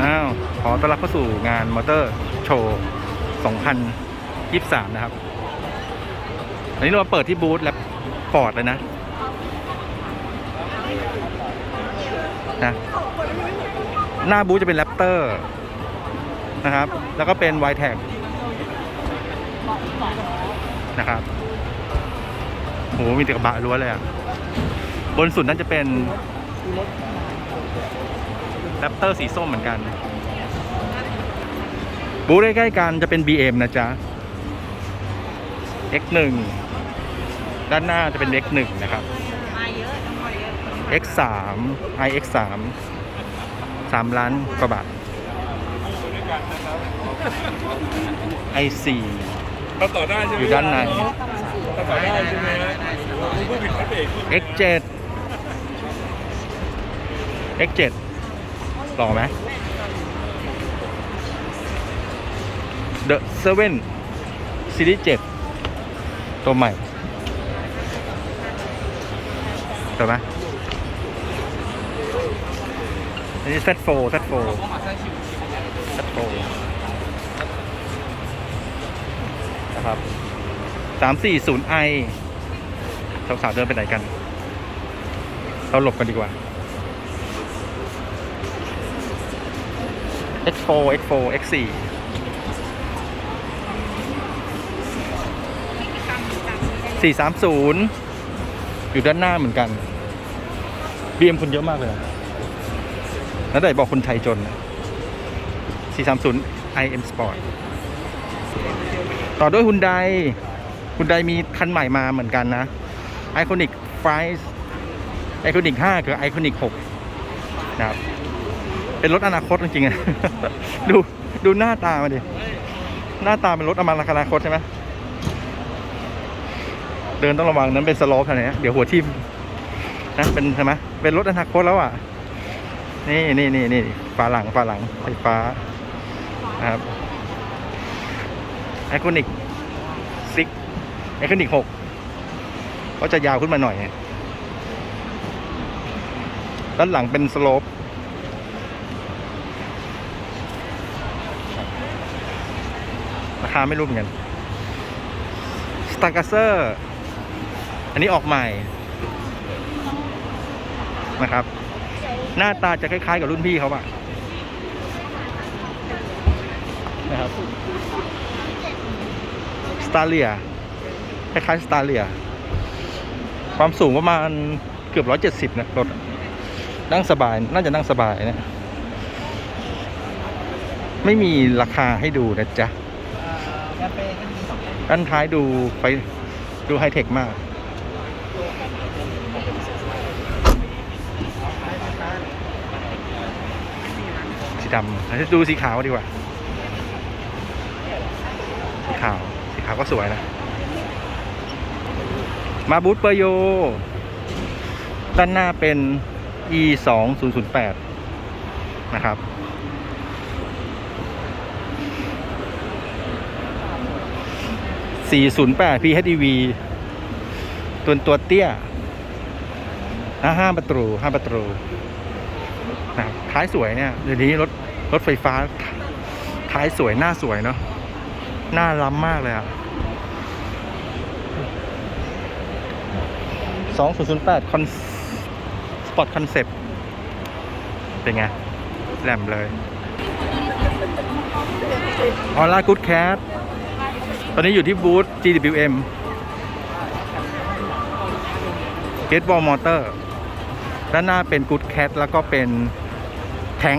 อ้าว ขอต้อนรับเข้าสู่งานมอเตอร์โชว์2023 นะครับ อันนี้เรามาเปิดที่บูธแลปฟอร์ดเลยนะนะ หน้าบูธจะเป็นแรปเตอร์นะครับ แล้วก็เป็นไวแท็กนะครับโหมีแต่กระบะล้วนเลยอะ บนสุดนั่นจะเป็น แรปเตอร์สีส้มเหมือนกัน บูธใกล้ๆกันจะเป็น BM นะจ๊ะ X1 ด้านหน้าจะเป็น X1 นะครับมาเยอะต้องมาเยอะ X3 iX3 3 ล้านกว่าบาท i4 เราต่อได้ใช่ไหมอยู่ด้านในเราต่อได้ใช่ไหมฮะคุณผู้ผิดพลาดเอง X7 X7 หล่อไหม The s e v e ซีรีส์เจ็ดตัวใหม่ตัวไหมอันนี้เซตโฟเซตโฟเซตโฟนะครับสามสี่ศูนย์ไอสาวๆเดินไปไหนกัน เราหลบกันดีกว่า X4 X4 X4 430อยู่ด้านหน้าเหมือนกัน BM คนเยอะมากเลยนะแล้วไหนบอกคนไทยจน 430 IM Sport ต่อด้วยฮุนไดฮุนไดมีคันใหม่มาเหมือนกันนะ Iconic 5 Iconic 5คือ Iconic 6 นะครับ เป็นรถอนาคตจริงๆอะดูดูหน้าตามาดิ หน้าตาเป็นรถอนาคตใช่ไหมเดินต้องระวังนั้นเป็นสโลปขนาดนี้เดี๋ยวหัวทิ่มนะเป็นใช่ไหมเป็นรถอนาคตแล้วอะ นี่นี่นี่นี่ฝาหลังฝาหลังไฟฟ้านะครับไอคอนิกซิกไอคอนิกหกก็จะยาวขึ้นมาหน่อยด้านหลังเป็นสโลปาไม่รู้เหมือนกันสตาร์กัสเซอร์อันนี้ออกใหม่นะครับ หน้าตาจะคล้ายๆกับรุ่นพี่เขาอะนะครับสตาร์เลียคล้ายๆสตาร์เลียความสูงประมาณเกือบร้อยเจ็ดสิบนะรถนั่งสบาย น่าจะนั่งสบายนะ ไม่มีราคาให้ดูนะจ๊ะ ด้านท้ายดูไปดูไฮเทคมาก สีดำเราจะดูสีขาวดีกว่า สีขาว สีขาวก็สวยนะ มาบูธเปอร์โย ด้านหน้าเป็น e 2 0 0 8นะครับ 408 PHEV ตัวตัวเตี้ยนะห้าประตูห้าประตูนะท้ายสวยเนี่ยเดี๋ยวนี้รถรถไฟฟ้า ท้ายสวยหน้าสวยเนาะหน้าล้ำมากเลยอะ2008คอนสปอร์ตคอนเซปต์เป็นไง แหลมเลยออร่ากูดแคท ตอนนี้อยู่ที่บูธ GWM g a t e Ball Motor ด้านหน้าเป็น Good Cat แล้วก็เป็นแทง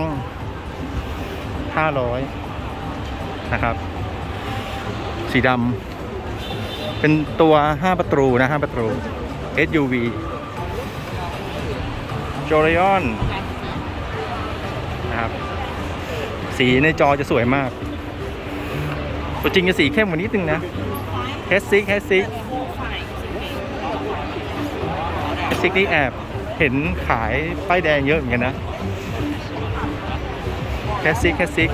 500 นะครับ สีดำเป็นตัว 5 ประตูนะ 5 ประตู SUV j o r i o n นะครับ สีในจอจะสวยมาก ตัวจริงจะสีเข้มกว่านิดนึงนะเฮสซิกเฮสซิกเฮสซิกนี่แอบเห็นขายป้ายแดงเยอะเหมือนกันนะแคสซิกแคสซิก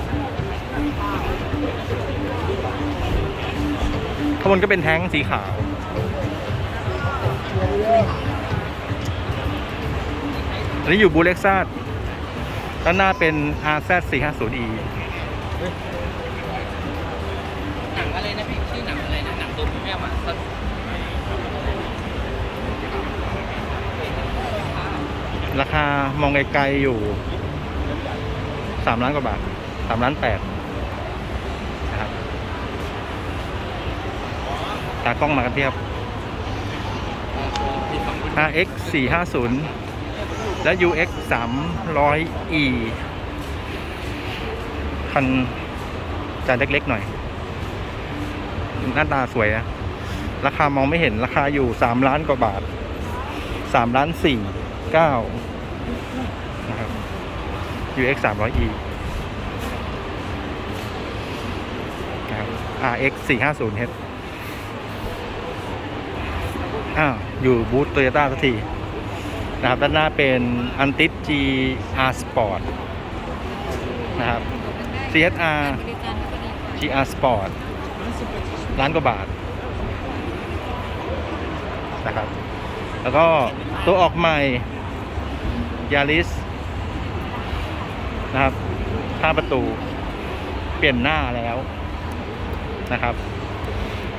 ข้างบนก็เป็นแท้งสีขาวอันนี้อยู่บูเล็กซัสด้านหน้าเป็น RZ 450E หนังอะไรนะพี่ชื่อหนังอะไรนะหนังตัวพรีเมียมอะราคามองไกลๆอยู่3ล้านกว่าบาท3ล้าน8นะครับตากล้องมากันเทียบ RX 450 และ UX 300E คันจะเล็กๆหน่อย หน้าตาสวยนะราคามองไม่เห็นราคาอยู่3ล้านกว่าบาท3ล้าน4 9นะครับ UX 300E นะครับ RX 450H อ้าวอยู่บูธโตโยต้าสักทีนะครับ ด้านหน้าเป็น a n t i s GR Sport นะครับ CSR GR Sport ล้านกว่าบาทนะครับ แล้วก็ตัวออกใหม่ Yaris นะครับห้าประตู เปลี่ยนหน้าแล้วนะครับ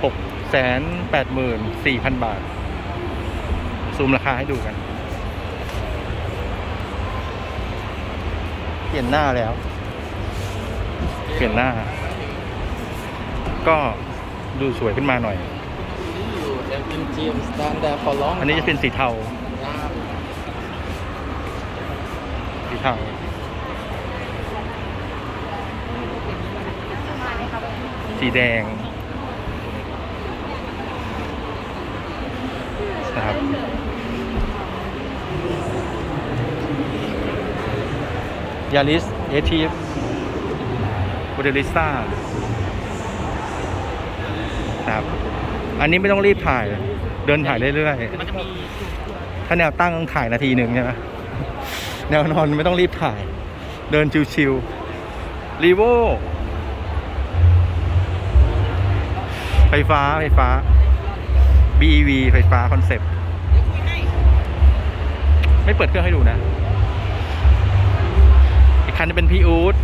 หกแสนแปดหมื่นสี่พันบาท ซูมราคาให้ดูกัน เปลี่ยนหน้าแล้ว เปลี่ยนหน้า ก็ ดูสวยขึ้นมาหน่อย MGM stand there for long อันนี้จะเป็นสีเทา สีเทา สีแดงนะครับยาริสเอทีฟบูเดลิสต้า นะครับ อันนี้ไม่ต้องรีบถ่าย เดินถ่ายเรื่อยมันจะมีๆ ถ้าแนวตั้งต้องถ่ายนาทีหนึ่งใช่ไหมแนวนอนไม่ต้องรีบถ่าย เดินชิวๆรีโวไฟฟ้าไฟฟ้า BEV ไฟฟ้าคอนเซปต์เดี๋ยวคุยให้ไม่เปิดเครื่องให้ดูนะ อีกคันจะเป็นพีอูด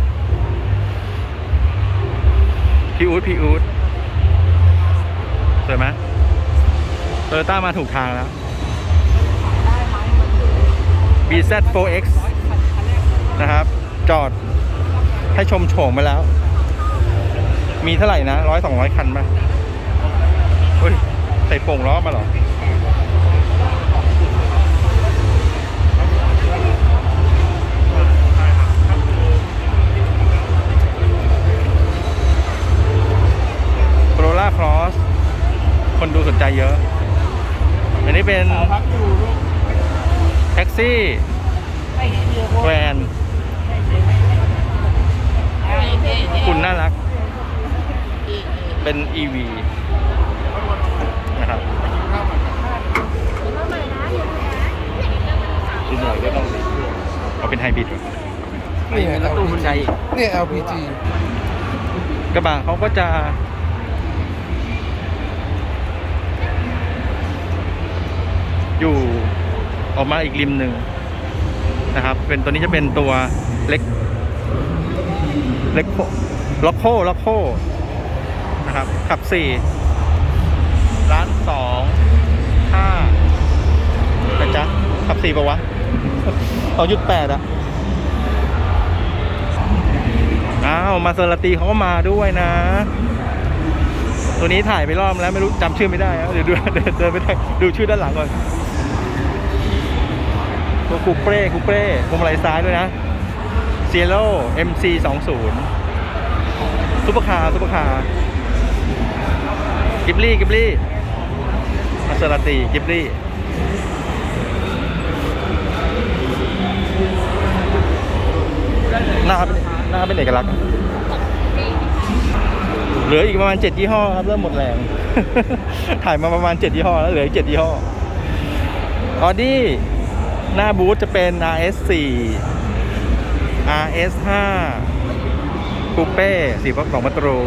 พีอูดพีอูด สวยไหมโตโยต้ามาถูกทางแล้ว BZ4X นะครับ จอดให้ชมโฉมมาแล้ว มีเท่าไหร่นะร้อยสองร้อยคันป่ะเฮ้ย ใส่โป่งล้อมาหรอโ o โ o ล่าครอส คนดูสนใจเยอะ อันนี้เป็นพักอยู่ลูกแท็กซี่แวนคุณน่ารัก เป็น EV นะครับดูหน่อยก็ต้องเอาเป็นไฮบริดก่อนนี่ไงแล้วตู้คุณใจเนี่ย LPG กระบะเขาก็จะ อยู่ออกมาอีกริมหนึ่งนะครับ เป็นตัวนี้จะเป็นตัวเล็ก เล็กโคล็อกโคล็อกโคนะครับ ขับสี่ร้านสองห้านะจ๊ะ ขับสี่ปะวะสองจุดแปดอะอ้าว มาเซอร์ตีเขาก็มาด้วยนะ ตัวนี้ถ่ายไปรอบแล้วไม่รู้จำชื่อไม่ได้ เดี๋ยวดูเดินเดินไปได้ดูชื่อด้านหลังก่อน ตัวคูเป้คูเป้พวงมาลัยซ้ายด้วยนะเซียโร่ MC 2 0ซุปเปอร์คาร์ซุปเปอร์คาร์กิบลี่กิบลี่มาเซราตีกิบลี่หน้าหน้าเป็นเอกลักษณ์เหลืออีกประมาณเจ็ดยี่ห้อครับ เริ่มหมดแรง ถ่ายมาประมาณเจ็ดยี่ห้อแล้วเหลืออีกเจ็ดยี่ห้อออดี้ หน้าบูธจะเป็น RS4 RS5 คูเป้สีพักสองประตู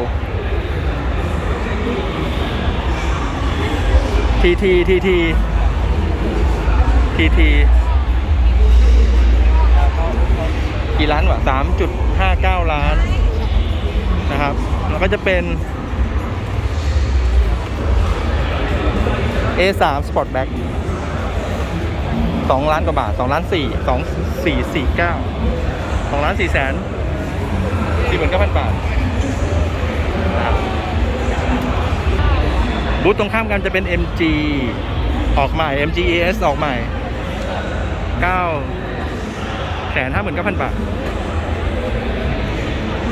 TT TT TT กี่ล้านวะสามจุดห้าเก้าล้าน นะครับ แล้วก็จะเป็น A3 Sportback สองล้านกว่าบาทสองล้านสี่สองสี่สี่เก้าสองล้านสี่แสนสี่หมื่นเก้าพันบาทบบูธตรงข้ามกันจะเป็น MG ออกใหม่ MG ES ออกใหม่เก้าแสนห้าหมื่นเก้าพันบาท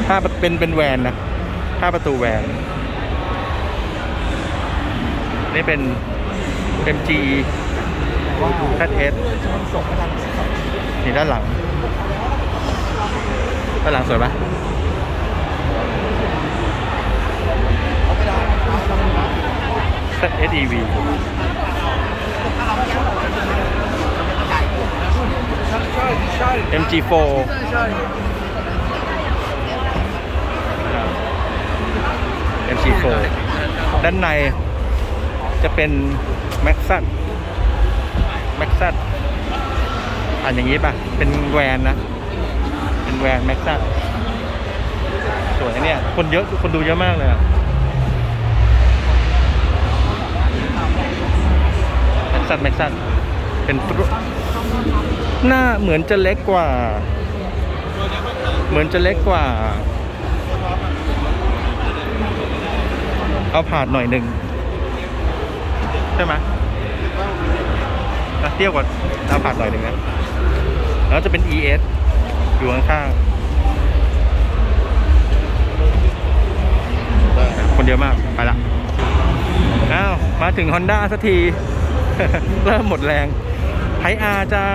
ถ้าเป็นเป็นแวนนะถ้าประตูแวนนี่เป็น MG ZS นี่ด้านหลัง ด้านหลังสวยปะ ZS EV ใช่ MG4 ใช่ MG4 ด้านในจะเป็น Max แม็กซัอ่านอย่างนี้ป่ะ เป็นแวนนะ เป็นแวนแม็กซัสวยเนี่ย คนเยอะ คนดูเยอะมากเลยอะแม็กซัแม็กซัเป็นหน้าเหมือนจะเล็กกว่า เหมือนจะเล็กกว่า เอาผาดหน่อยหนึ่งใช่ไหม นะเตี้ยวกว่าเอาผาดหน่อยหนึ่งนะแล้วจะเป็น ES อยู่ข้างๆคนเยอะมาก ไปละ อ้าว มาถึง Honda สักที เริ่มหมดแรงไทอาจ้า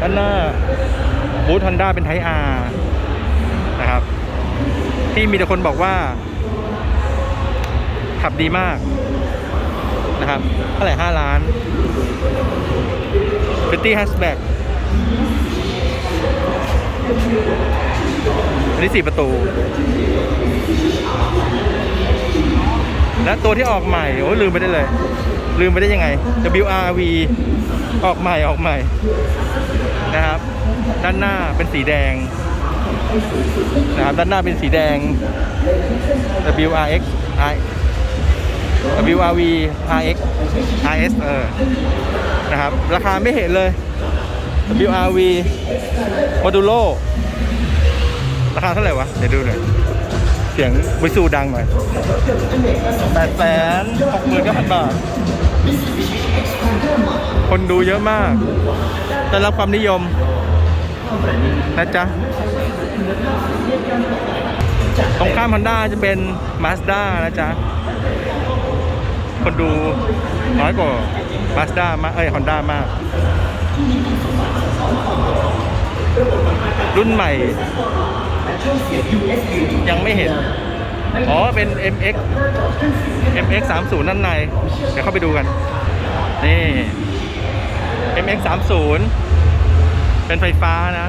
ด้านหน้าบูธ Honda เป็นไทอานะครับ ที่มีแต่คนบอกว่า ขับดีมาก นะครับเท่าไหร่ห้าล้านฟิตตี้แฮชแบ็กอันนี้สี่ประตู และตัวที่ออกใหม่ โอ้ยลืมไปได้เลย ลืมไปได้ยังไง WRV ออกใหม่ออกใหม่นะครับ ด้านหน้าเป็นสีแดงนะครับด้านหน้าเป็นสีแดง WRX I WRV RX RS เออนะครับ ราคาไม่เห็นเลย WRV Modulo ราคาเท่าไหร่วะ เดี๋ยวดูหน่อย เสียงวิซูดังหน่อยแปดแสนหกหมื่นเก้าพันบาท คนดูเยอะมากได้รับความนิยม นะจ๊ะ ตรงข้าม Honda จะเป็น Mazda นะจ๊ะ คนดูน้อยกว่า Mazda มากเอ้ย Honda มาก รุ่นใหม่ ยังไม่เห็น อ๋อ เป็น MX MX 3 0ด้านใน เดี๋ยวเข้าไปดูกัน นี่ MX 3 0เป็นไฟฟ้านะ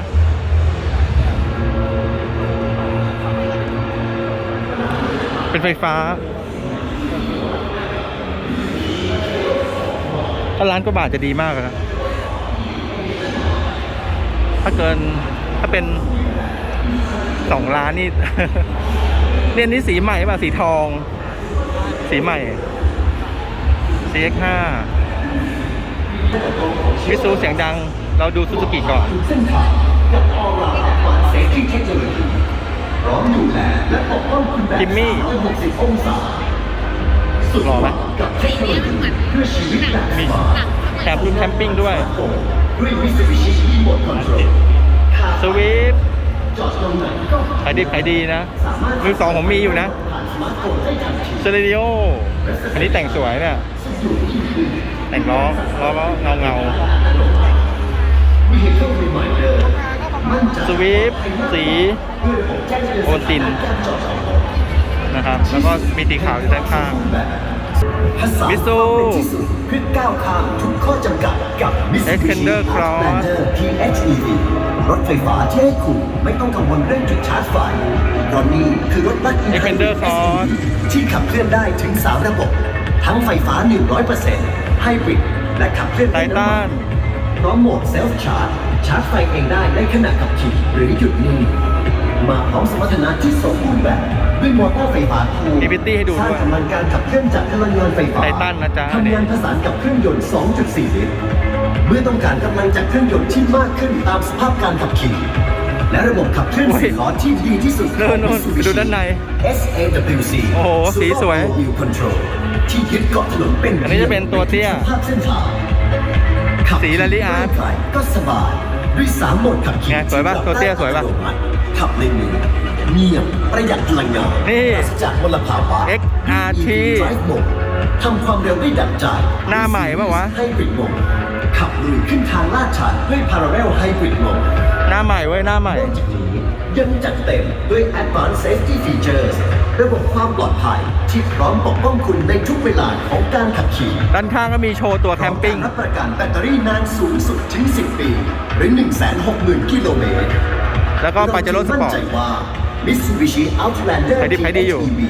เป็นไฟฟ้า ถ้าล้านกว่าบาทจะดีมากนะถ้าเกินถ้าเป็นสองล้านนี่ เนี่ยนี่สีใหม่ป่ะสีทอง สีใหม่ CX5 มิซูเสียงดัง เราดูซูซูกิก่อนเส้นทางกับออร่าผ่านเซฟตี้เทคโนโลยีพร้อมดูแลและปกป้องคุณแบบจิมมี่360องศาสุดหล่อไหม กับเทคโนโลยีเพื่อชีวิตแบบมีสมาร์ทแถมรุ่นแคมปิ้งด้วยด้วย Mitsubishi Remote Control สวีปจอดตรงไหนก็ขายดีขายดีนะมือสองผมมีอยู่นะผ่านสมาร์ทโฟนได้ทันทีเซเรดิโออันนี้แต่งสวยเนี่ย แต่งล้อล้อล้อเงาเงา Vehicle Reminder มั่นใจสวีปสีโอนตินนะครับ แล้วก็มีสีขาวอยู่ด้านข้าง ภาษามิตซูเป็นที่สุดเพื่อก้าวข้ามทุกข้อจำกัดกับ Mitsubishi Extender Cross Outlander PHEV รถไฟฟ้าที่ให้คุณไม่ต้องกังวลเรื่องจุดชาร์จไฟเพราะนี่คือรถบัส Extender Cross ที่ขับเคลื่อนได้ถึง 3 ระบบ ทั้งไฟฟ้า 100%ไฮบริดและขับเคลื่อนด้วยน้ำมั Titan พร้อมโหมดเซลฟ์ชาร์จชชาร์จไฟเองได้ในขณะขับขี่หรือหยุดนิ่ง มาพร้อมสมรรถนะที่สมบูรณ์แบบด้วยมอเตอร์ไฟฟ้าคู่มี PT ให้ดูสร้างด้วยกำลังการขับเคลื่อนจากพลังงานไฟฟ้าไททันนะจ๊ะทำงานผสานกับเครื่องยนต์ 2.4 ลิตรเมื่อต้องการกำลังจากเครื่องยนต์ที่มากขึ้นตามสภาพการขับขี่ และระบบขับเคลื่อนโอ้ยสี่ล้อที่ดีที่สุดของนู่นๆ Mitsubishi ไปดูด้านใน SAWC โอ้โหสีสวย Super Wheel Control ที่ยึดเกาะถนนเป็นอันนี้จะเป็นตัวเตี้ยสภาพเส้นทางขับสี Rally Art ใกล้ๆก็สบายด้วยสามโหมดขับขี่ไงสวยปะที่ตัวเตี้ยสวยปะอัตโนมัติ ขับในเมืองเงียบประหยัดพลังงานนี่ปราศจากมลภาวะ XRT EV Drive Mode ทำความเร็วได้ดังใจหน้าใหม่ปะวะ ให้บริดโหมดขับลุยขึ้นทางลาดชันด้วย Parallel Hybrid Mode หน้าใหม่เว้ยหน้าใหม่ นอกจากนี้ยังจัดเต็มด้วย Advanced Safety Features ระบบความปลอดภัยที่พร้อมปกป้องคุณในทุกเวลาของการขับขี่ด้านข้างก็มีโชว์ตัวแคมปิ้ง พร้อการรับประกันแบตเตอรี่นานสูงสุดถึง 10 ปี หรือ 160,000 กิโลเมตร แล้วก็ปาเจโร่สปอร์ตมั่นใจว่า Mitsubishi Outlander ขายดิบขายดีอยู่ PHEV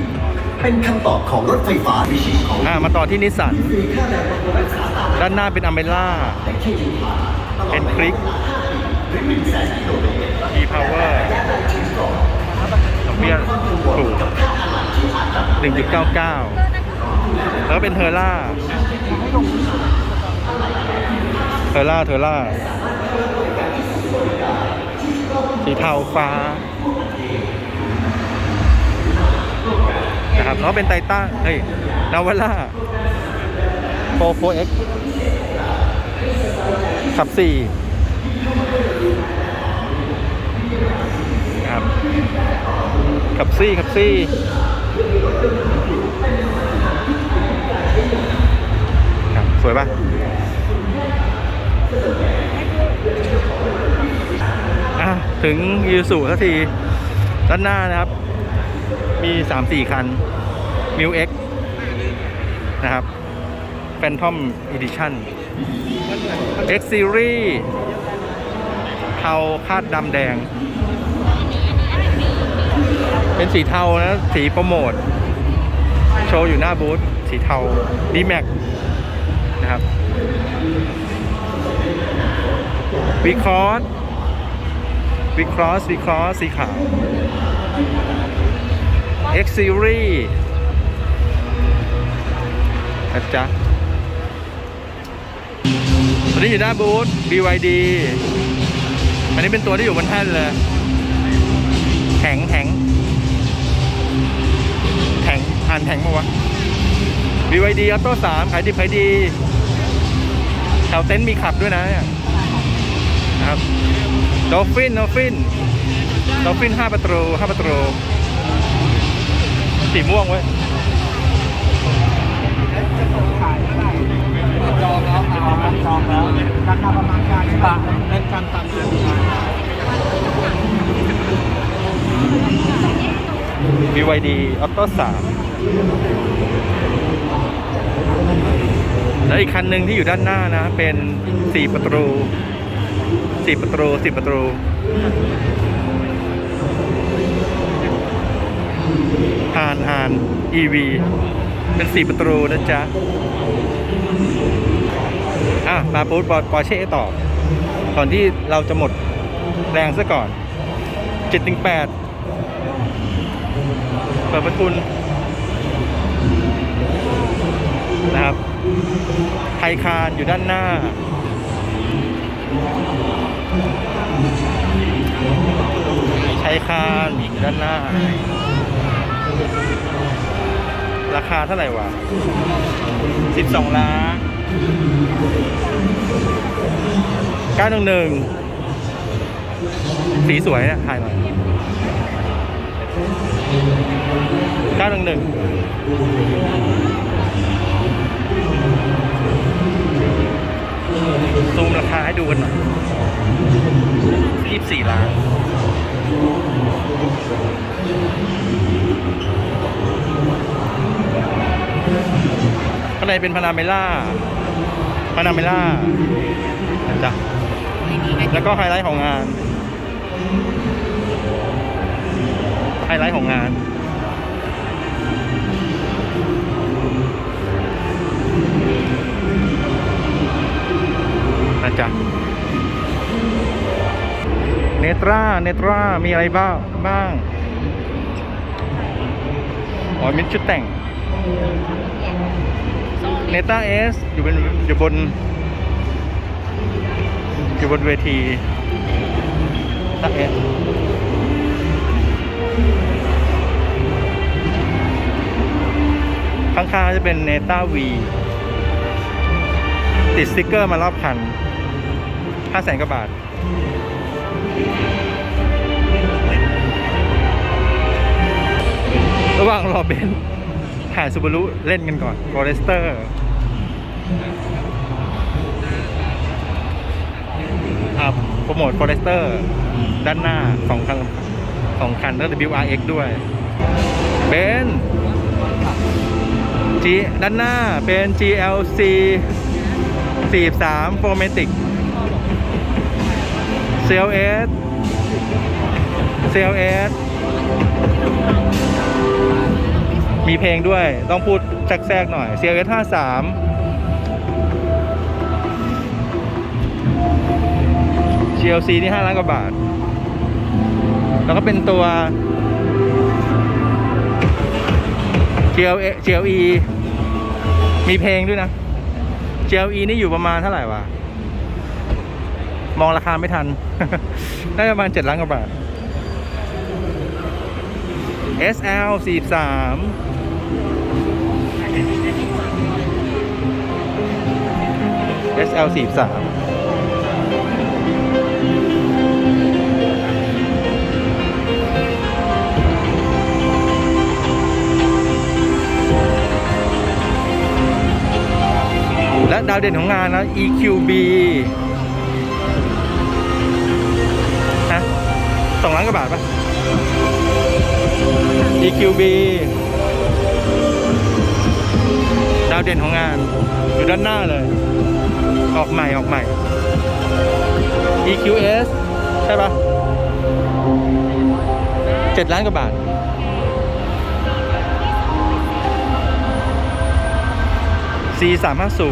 เป็นคำตอบของรถไฟฟ้าวิชีของอ่ามาต่อที่นิสสันฟรีค่าแรงบำรุงรักษาตามด้านหน้าเป็นอเมล่าแต่แค่ยืมผ่านตลอดเป็นคลิกหรือ1แสนกิโลเมตร e power ดอกเบี้ยถูก1.99 แล้วก็เป็นเทอร่าเทอร่าเทอร่า สีเทาฟ้านะครับแล้วเป็นไททันเฮ้ยนาวาร่าโปรโฟเอ็กขับสี่ครับขับซี่ขับซี่ครับสวยปะ่ะ ถึงยูสุสักที ด้านหน้านะครับ มี 3-4 คัน m ิว X นะครับ Phantom Edition X Series เทาคาดดำแดง เป็นสีเทานะ สีโปรโมท โชว์อยู่หน้าบูธสีเทา d m a x นะครับวีคอส วีคอสวีคอสสีขาว X Series นะจ๊ะตอนนี้อยู่หน้าบูธ BYD อันนี้เป็นตัวที่อยู่บนแท่นเลย แข็งแข็งแข็งอ่านแข็งปะวะ BYD Auto 3ขายดิบขายดี แถวเต็นท์มีขับด้วยนะเนี่ยนะครับ ดอฟฟินดอฟฟินดอฟฟิน5ประตู5ประตูสีม่วงเว้ยจองแล้วจองแล้วราคาประมาณการบาทเล่นกันตัน BYD Auto 3แล้วอีกคันหนึ่งที่อยู่ด้านหน้านะ เป็น4ประตู 4ประตู10ประตูฮานฮาน EV เป็น4ประตูนะจ๊ะ อะ มาพูดปอร์เช่ต่อก่อนที่เราจะหมดแรงซะก่อน718เปิดประทุนนะครับ ไทยคานอยู่ด้านหน้า ไทยคานอยู่ด้านหน้า ราคาเท่าไหร่วะ12ล้าน911สีสวยเนี่ยถ่ายหน่อยเก้าหนึ่งหนึ่งซูมราคาให้ดูกันหน่อยยี่สิบสี่ล้าน ข้างในเป็นพานาเมล่าพานาเมล่านะจ๊ะแล้วก็ไฮไลท์ของงาน ไฮไลท์ของงานนะจ๊ะ ตราเนตรามีอะไรบ้างบ้างอ๋อมิดชุดแต่งเนต้าเอสอยู่บนอยู่บนอยู่บนเวทีตาเอสข้างๆจะเป็นเนต้าวีติดสติกเกอร์มารอบคันห้าแสนกว่าบาท ระหว่างรอเบนซ์หาซูบารุเล่นกันก่อนฟอเรสเตอร์ครับโปรโมทฟอเรสเตอร์ ด้านหน้าสองคันสองคันแล้ว WRX ด้วย เบนซ์ G ด้านหน้าเป็น GLC 43 4 m a t i c CLS CLS มีเพลงด้วยต้องพูดแทรกๆหน่อย CLS 53 GLC นี่5ล้านกว่าบาท แล้วก็เป็นตัว GLE GLE มีเพลงด้วยนะ GLE นี่อยู่ประมาณเท่าไหร่วะ มองราคาไม่ทัน น่าจะประมาณ7ล้านกว่าบาท SL 43 SL 43และดาวเด่นของงานนะ EQB สองล้านกว่าบาทปะ EQB ดาวเด่นของงาน อยู่ด้านหน้าเลย ออกใหม่ออกใหม่ EQS ใช่ปะเจ็ดล้านกว่าบาท C 3 5 0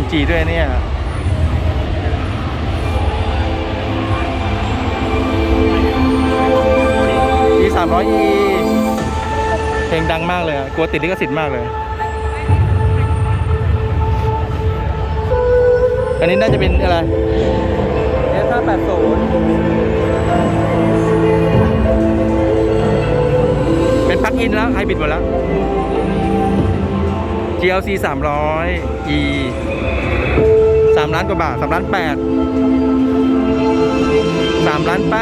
MG ด้วยเนี่ย E 3 0 0 E เพลงดังมากเลยอะกลัวติดลิขสิทธิ์มากเลย อันนี้น่าจะเป็นอะไร S 5 8 0เป็นปลั๊กอินแล้วไฮบริดหมดแล้ว GLC 300 E 3 ล้านกว่าบาท3ล้าน8 3ล้าน8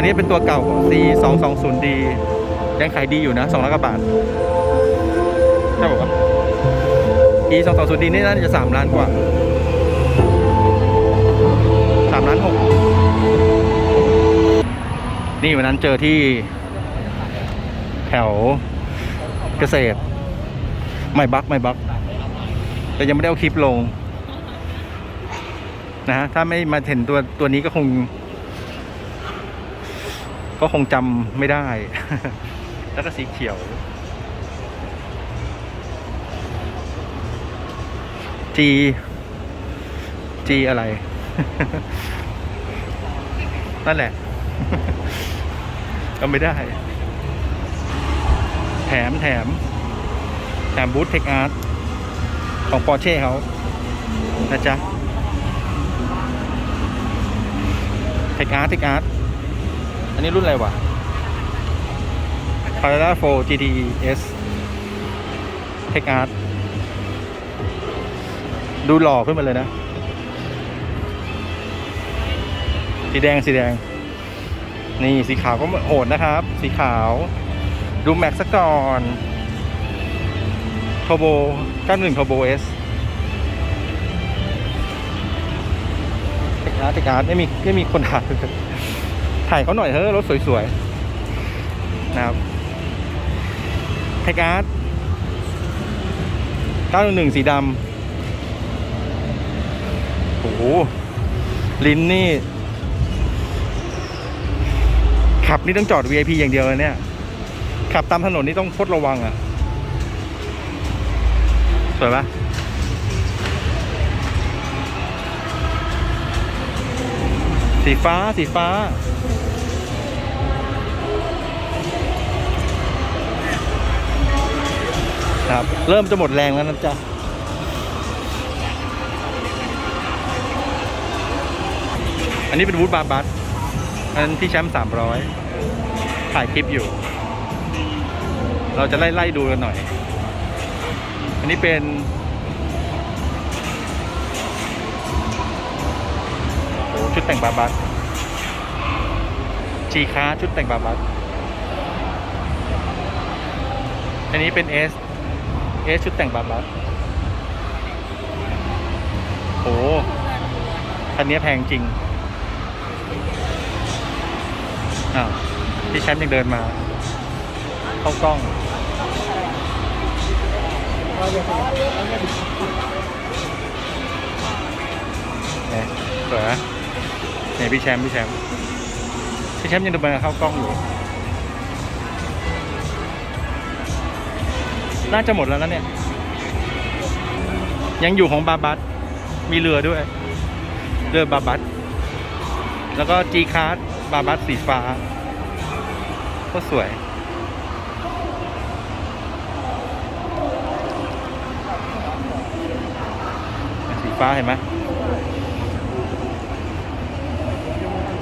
อันนี้เป็นตัวเก่า C 2 2 0 D ยังขายดีอยู่นะ2ล้านกว่าบาทใช่ป่าวะ E 2 2 0 D นี่น่าจะ 3 ล้านกว่า 3 ล้าน 6 นี่วันนั้นเจอที่แถวเกษตร ไม่บักไม่บัก แต่ยังไม่ได้เอาคลิปลง นะฮะ ถ้าไม่มาเห็นตัวตัวนี้ก็คง ก็คงจำไม่ได้ แล้วก็สีเขียว G G อะไร นั่นแหละก็ไม่ได้ แถมแถม แถมบูธเทคอาร์ตของปอร์เช่เขานะจ๊ะเทคอาร์ตเทคอาร์ต นนี้รุ่นอะไรวะ p a r a d a 4 GTS เทคอาร์ตดูหล่อขึ้นมาเลยนะ สีแดงสีแดง นี่สีขาวก็โหดนะครับ สีขาว ดูแม็กซ์ซะก่อนโทโบ91โทโบเอสเทคอาร์ตเทคอาร์ไม่มีไม่มีคนถ่าย ถ่ายเขาหน่อยเฮ้อรถสวยๆ นะครับไทการ์ด911 สีดำโอ้ลิ้นนี่ ขับนี่ต้องจอด VIP อย่างเดียวเลยเนี่ย ขับตามถนนนี่ต้องพดระวังอะ่ะ สวยปะสีฟ้า สีฟ้า ครับ เริ่มจะหมดแรงแล้วนะจ๊ะอันนี้เป็นวูดบาร์บัสอันนั้นที่แชมป์สามร้อยถ่ายคลิปอยู่ เราจะไล่ไล่ดูกันหน่อย อันนี้เป็น ชุดแต่งบาร์บัสชีค้าชุดแต่งบาร์บัสอันนี้เป็นเอส เอสชุดแต่งบาบัสโอ้คันนี้แพงจริง อ้าว พี่แชมป์ยังเดินมา เข้ากล้อง เนี่ยสวยนะเนี่ยพี่แชมป์พี่แชมป์พี่แชมป์ยังเดินมาเข้ากล้องอยู่ น่าจะหมดแล้วนะเนี่ย ยังอยู่ของบาบัสมีเรือด้วย เรือบาบัสแล้วก็จีคาร์ดบาบัสสีฟ้า ก็สวยสีฟ้าเห็นไหม